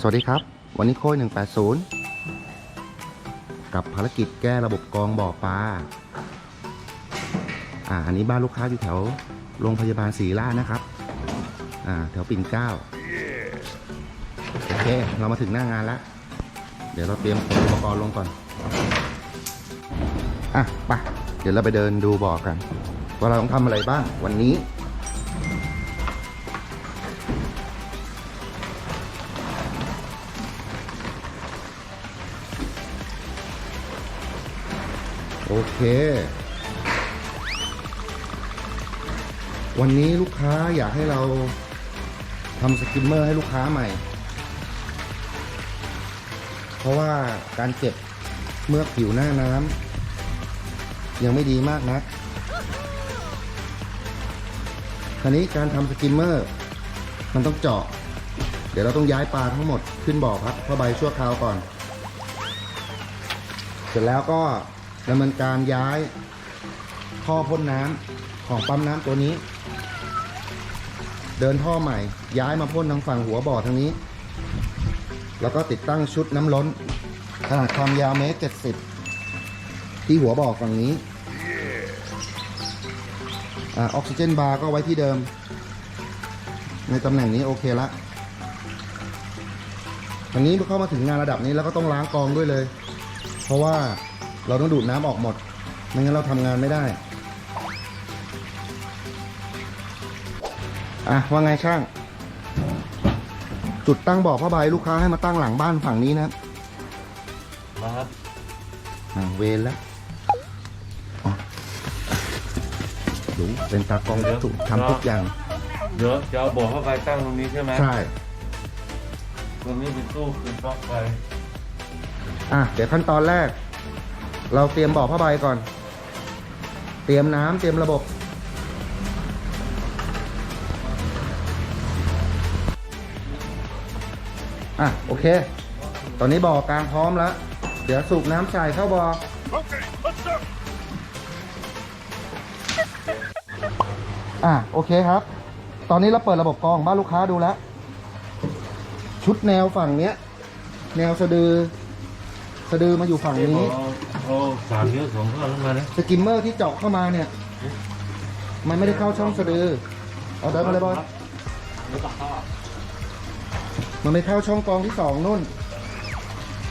สวัสดีครับ วันนี้โค้ย180 กับภารกิจแก้ระบบกองบ่อปลา อ่า อันนี้บ้านลูกค้าอยู่แถวโรงพยาบาลศรีราชนะครับ อ่า แถวปิ่นเกล้า โอเค เรามาถึงหน้างานแล้ว เดี๋ยวเราเตรียมอุปกรณ์ลงก่อน อะ ไป เดี๋ยวเราไปเดินดูบ่อกัน ว่าเราต้องทำอะไรบ้างวันนี้ เค วันนี้ลูกค้าอยากให้เราทำสกิมเมอร์ให้ลูกค้าใหม่ เพราะว่าการเก็บเมือกผิวหน้าน้ำยังไม่ดีมากนะักคราวนี้การทำสกิมเมอร์ มันต้องเจาะ เดี๋ยวเราต้องย้ายปลาทั้งหมดขึ้นบ่อพักผ้าใบชั่วคราวก่อน เสร็จแล้วก็ ดำเนินการย้ายท่อพ่นน้ำของปั๊มน้ำตัวนี้ เดินท่อใหม่ ย้ายมาพ่นทางฝั่งหัวบ่อทางนี้ แล้วก็ติดตั้งชุดน้ำล้นขนาดความยาวเมตรเจ็ดสิบที่หัวบ่อฝั่งนี้อออกซิเจนบาร์ก็ไว้ที่เดิม ในตำแหน่งนี้โอเคละอันนี้เข้ามาถึงงานระดับนี้แล้วก็ต้องล้างกองด้วยเลย เพราะว่า เราต้องดูดน้ำออกหมด ไม่งั้นเราทำงานไม่ได้ อะ ว่าไงช่าง จุดตั้งบ่อผ้าใบลูกค้าให้มาตั้งหลังบ้านฝั่งนี้นะครับมาครับอะเวรแล้วอ๋อดูเป็นตากล้องถูกทำทุกอย่าง เดี๋ยวจะเอาบ่อเข้าไปตั้งตรงนี้ใช่ไหมใช่ ตรงนี้เป็นตู้คือปลั๊กไฟ อะ เดี๋ยวขั้นตอนแรก เราเตรียมบ่อผ้าใบก่อน เตรียมน้ำเตรียมระบบอะโอเค ตอนนี้บ่อกลางพร้อมแล้ว เดี๋ยวสูบน้ำใส่เข้าบ่อ อะโอเคครับ ตอนนี้เราเปิดระบบกรองบ้านลูกค้าดูแล้ว ชุดแนวฝั่งเนี้ย แนวสะดือ สะดือมาอยู่ฝั่งเดี๋ยวนี้เอาเอาสามนิ้วสองข้างลงมานะสกิมเมอร์ที่เจาะเข้ามาเนี่ย มันไม่ได้เข้าช่องสะดือ เอาเดินมาเลยบอสมันไม่เข้าช่องกรองที่สองนู่น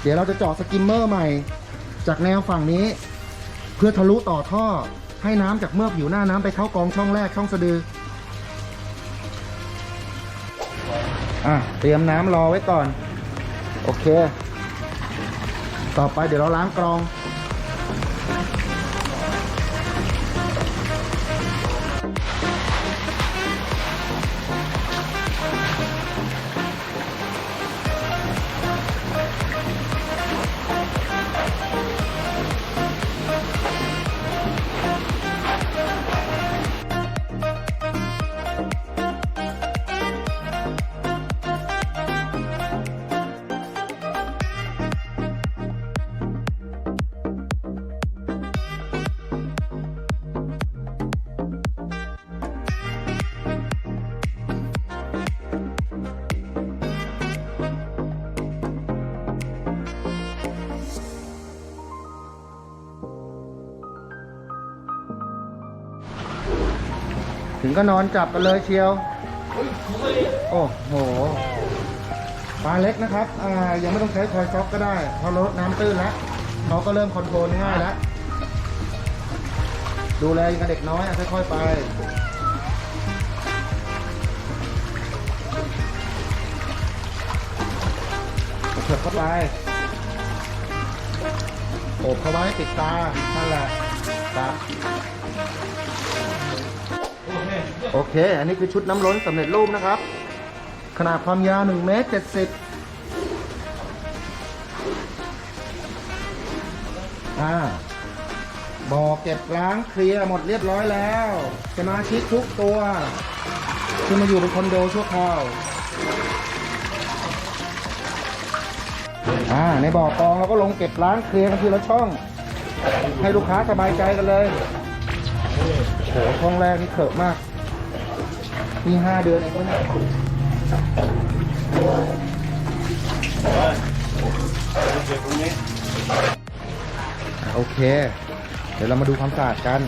เดี๋ยวเราจะเจาะสกิมเมอร์ใหม่ จากแนวฝั่งนี้ เพื่อทะลุต่อท่อให้น้ำจากเมือกผิวหน้าน้ำไปเข้ากรองช่องแรกช่องสะดือ อะเตรียมน้ำรอไว้ก่อน โอเค ต่อไปเดี๋ยวเราล้างกรอง ถึงก็นอนจับกันเลยเชียว โอ้โห ปลาเล็กนะครับ อ่า ยังไม่ต้องใช้คอยซ็อกก็ได้เพราะรถน้ำตื้นแล้วเขาก็เริ่มคอนโทรลง่ายแล้ว ดูแลย่างกับเด็กน้อยค่อยๆไปเถิบเข้าไปโอบเข้าไว้ปิดตานั่นแหละครับ โอเค อันนี้คือชุดน้ำล้นสำเร็จรูปนะครับ ขนาดความยาว1เมตร70อ่าบ่อเก็บล้างเคลียร์หมดเรียบร้อยแล้วสมาชิกทุกตัวที่มาอยู่เป็นคอนโดชั่วคราวอ่าในบ่อกองเราก็ลงเก็บล้างเคลียร์กันทีละช่อง ให้ลูกค้าสบายใจกันเลยโหช่องแรกนี่เขอะมาก มีห้าเดือนเองวะเนี่ยอะโอเค เดี๋ยวเรามาดูความสะอาดกัน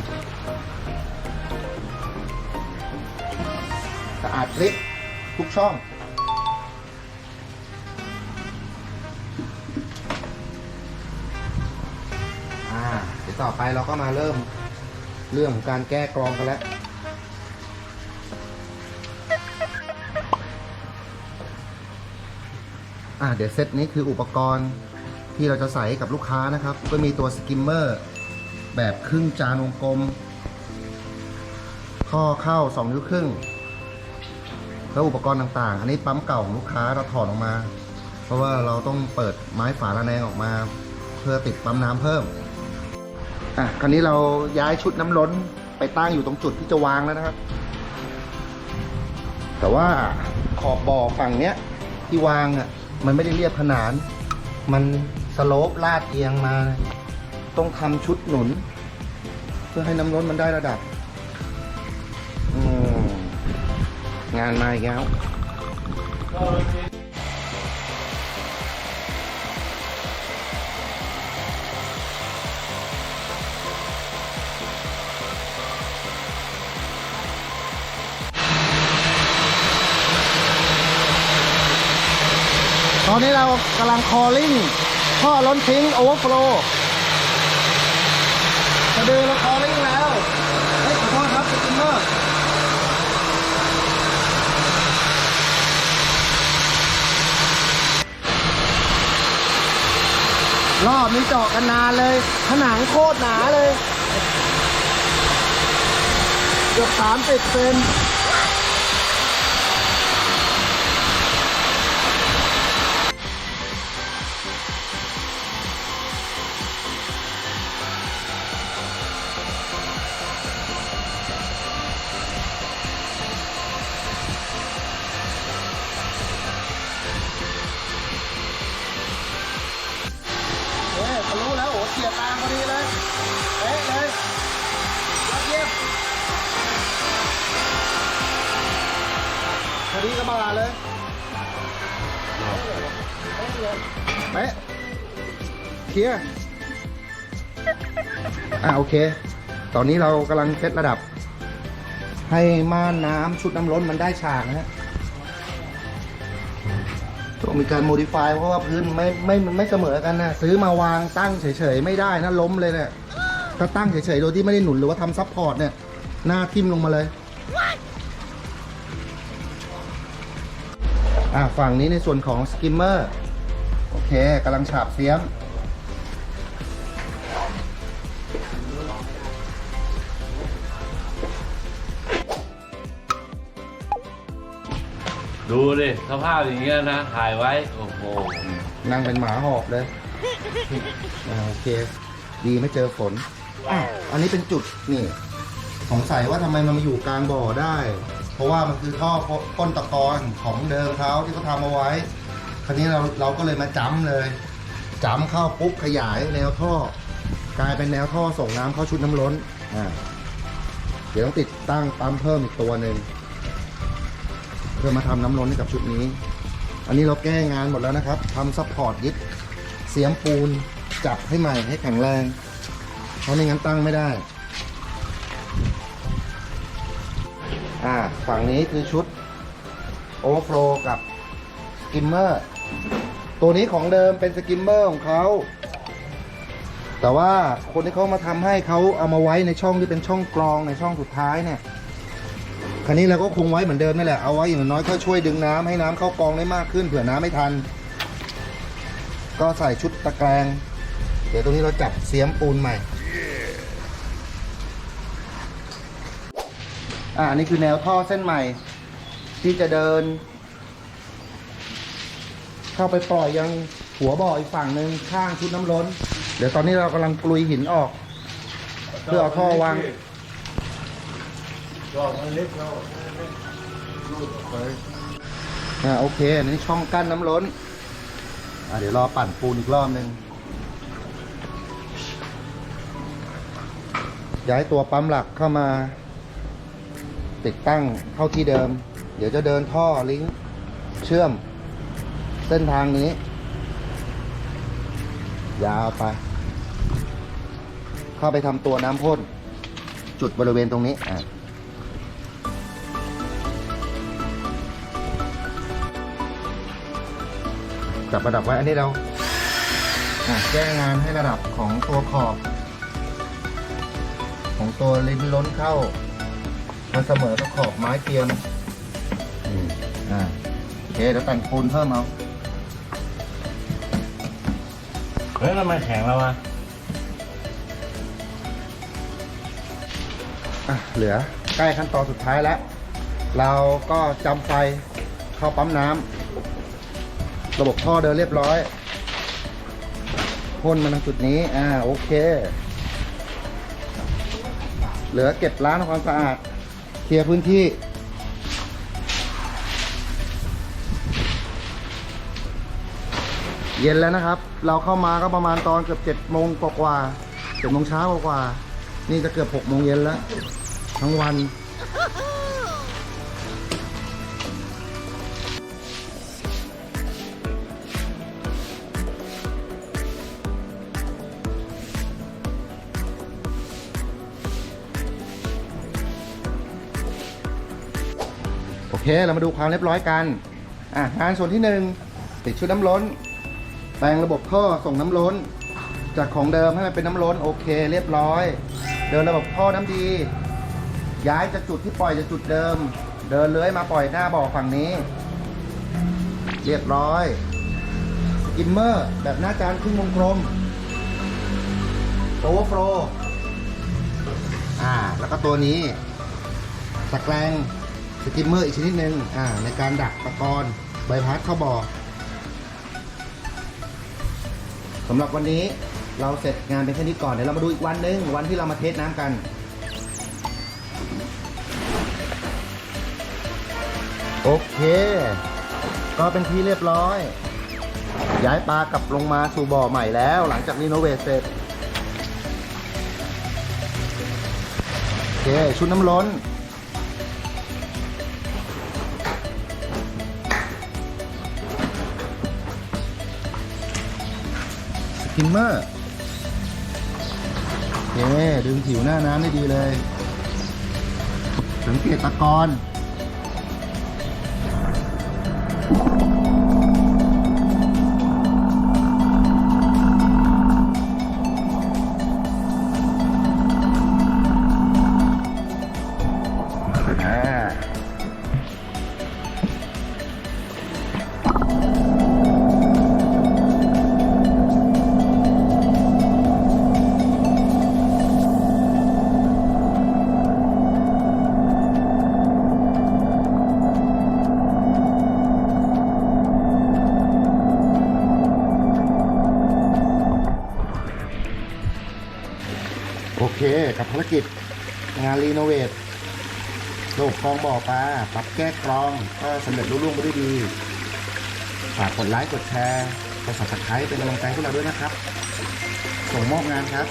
สะอาดคลิปทุกช่อง อ่า เดี๋ยวต่อไปเราก็มาเริ่มเรื่องของการแก้กรองกันแล้ว อ่าเดี๋ยวเซตนี้คืออุปกรณ์ที่เราจะใส่ให้กับลูกค้านะครับ ก็มีตัวสกิมเมอร์แบบครึ่งจานวงกลม ข้อเข้า 2 นิ้วครึ่ง แล้วอุปกรณ์ต่างๆ อันนี้ปั๊มเก่าของลูกค้าเราถอดออกมา เพราะว่าเราต้องเปิดไม้ฝาระแนงออกมา เพื่อติดปั๊มน้ำเพิ่มอะคราวนี้เราย้ายชุดน้ำล้นไปตั้งอยู่ตรงจุดที่จะวางแล้วนะครับ แต่ว่าขอบบ่อฝั่งเนี้ยที่วางอะ มันไม่ได้เรียบขนาน มันสโลปลาดเอียงมา ต้องทำชุดหนุน เพื่อให้น้ำล้นมันได้ระดับงานมาอีกแล้ว ตอนนี้เรากำลังคอลลิ่งท่อล้นทิ้งโอเวอร์โฟลจะเดินเราคอลลิ่งแล้วเฮ้ยขอโทษครับสกิมเมอร์รอบนี้เจาะกันนานเลย ผนังโคตรหนาเลย เกือบสามสิบเซน ป๊ะเคลียร์อะโอเค ตอนนี้เรากำลังเซตระดับ ให้ม่านน้ำชุดน้ำล้นมันได้ฉากนะฮะต้องมีการโมดิฟายเพราะว่าพื้นไม่ไม่มันไม่เสมอกันนะซื้อมาวางตั้งเฉยๆไม่ได้นะล้มเลยเนี่ยถ้าตั้งเฉยๆโดยที่ไม่ได้หนุนหรือว่าทำซับพอร์ตเนี่ย หน้าทิ่มลงมาเลย อะฝั่งนี้ในส่วนของสกิมเมอร์ เคกำลังฉาบเสียม ดูดิสภาพอย่างเงี้ยนะถ่ายไว้ โอ้โห นั่งเป็นหมาหอบเลยอ่าโอเค ดีไม่เจอฝนอะอันนี้เป็นจุดนี่ สงสัยว่าทำไมมันมาอยู่กลางบ่อได้ เพราะว่ามันคือท่อก้นตะกอนของเดิมเขาที่เขาทำเอาไว้ คราวนี้เราเราก็เลยมาจ้ำเลยจ้ำเข้าปุ๊บขยายแนวท่อ กลายเป็นแนวท่อส่งน้ำเข้าชุดน้ำล้นอ่าเดี๋ยวต้องติดตั้งปั๊มเพิ่มอีกตัวหนึ่งเพื่อมาทำน้ำล้นให้กับชุดนี้ อันนี้เราแก้งานหมดแล้วนะครับทำซัพพอร์ตยึดเสียมปูนจับให้ใหม่ให้แข็งแรงเพราะไม่งั้นตั้งไม่ได้อ่าฝั่งนี้คือชุดโอเวอร์โฟลกับสกิมเมอร์ ตัวนี้ของเดิมเป็นสกิมเมอร์ของเขา แต่ว่าคนที่เขามาทำให้เขาเอามาไว้ในช่องที่เป็นช่องกรองในช่องสุดท้ายเนี่ยคราวนี้เราก็คงไว้เหมือนเดิมนี่แหละเอาไว้อย่างน้อยก็ช่วยดึงน้ำให้น้ำเข้ากรองได้มากขึ้นเผื่อน้ำไม่ทัน ก็ใส่ชุดตะแกรงเดี๋ยวตรงนี้เราจับเสียมปูนใหม่อ่าอันนี้คือแนวท่อเส้นใหม่ ที่จะเดิน เข้าไปปล่อยยังหัวบ่ออีกฝั่งหนึ่งข้างชุดน้ำล้น เดี๋ยวตอนนี้เรากำลังกลุยหินออก เพื่อเอาท่อวาง ดอกมันเล็กเราอ่าโอเคอันนี้ช่องกั้นน้ำล้น อ่าเดี๋ยวรอปั่นปูนอีกรอบหนึ่งย้ายตัวปั๊มหลักเข้ามา ติดตั้งเข้าที่เดิม เดี๋ยวจะเดินท่อลิงก์เชื่อม เส้นทางนี้ ยาวไป เข้าไปทำตัวน้ำพ่น จุดบริเวณตรงนี้อะจับระดับไว้อันนี้เราแก้งานให้ระดับของตัวขอบ ของตัวลิ้นล้นเข้ามันเสมอกับขอบไม้เทียมอืมอ่าโอเคเดี๋ยวแต่งปูนเพิ่มเอา เฮ้ยทำไมแข็งแล้ววะอะเหลือใกล้ขั้นตอนสุดท้ายแล้ว เราก็จำไฟเข้าปั๊มน้ำระบบท่อเดินเรียบร้อยพ่นมาทางจุดนี้ อ่า โอเค เหลือเก็บล้างทำความสะอาด เคลียร์พื้นที่ เย็นแล้วนะครับ เราเข้ามาก็ประมาณตอนเกือบเจ็ดโมงกว่าเจ็ดโมงเช้ากว่า นี่จะเกือบหกโมงเย็นแล้ว ทั้งวัน โอเค เรามาดูความเรียบร้อยกัน อะงานส่วนที่หนึ่งติดชุดน้ำล้น แปลงระบบท่อส่งน้ำล้น จากของเดิมให้มันเป็นน้ำล้นโอเค เรียบร้อย เดินระบบท่อน้ำดี ย้ายจากจุดที่ปล่อยจากจุดเดิม เดินเลื้อยมาปล่อยหน้าบ่อฝั่งนี้ เรียบร้อยสกิมเมอร์แบบหน้าจานครึ่งวงกลมโอเวอร์โฟลอ่า แล้วก็ตัวนี้ตะแกรงสกิมเมอร์อีกชนิดหนึ่งอ่า ในการดักตะกอนใบพัดเข้าบ่อ สำหรับวันนี้เราเสร็จงานเป็นแค่นี้ก่อน เดี๋ยวเรามาดูอีกวันหนึงวันที่เรามาเทสน้ำกัน โอเค ก็เป็นที่เรียบร้อย ย้ายปลากลับลงมาสู่บ่อใหม่แล้ว หลังจากรีโนเวทเสร็จ โอเค ชุดน้ำล้น ทิมเมอร์โอเคดึงผิวหน้าน้ำได้ดีเลย สังเกตตะกอน รีโนเวทระบบคลองบ่อปลาปรับแก้กรอง ก็สำเร็จรุ่ล่งไปด้วยดี ฝากกดไลค์กดแชร์กดสับสไครต์เป็นกำลังใจพวกเราด้วยนะครับ ส่งมอบงานครับ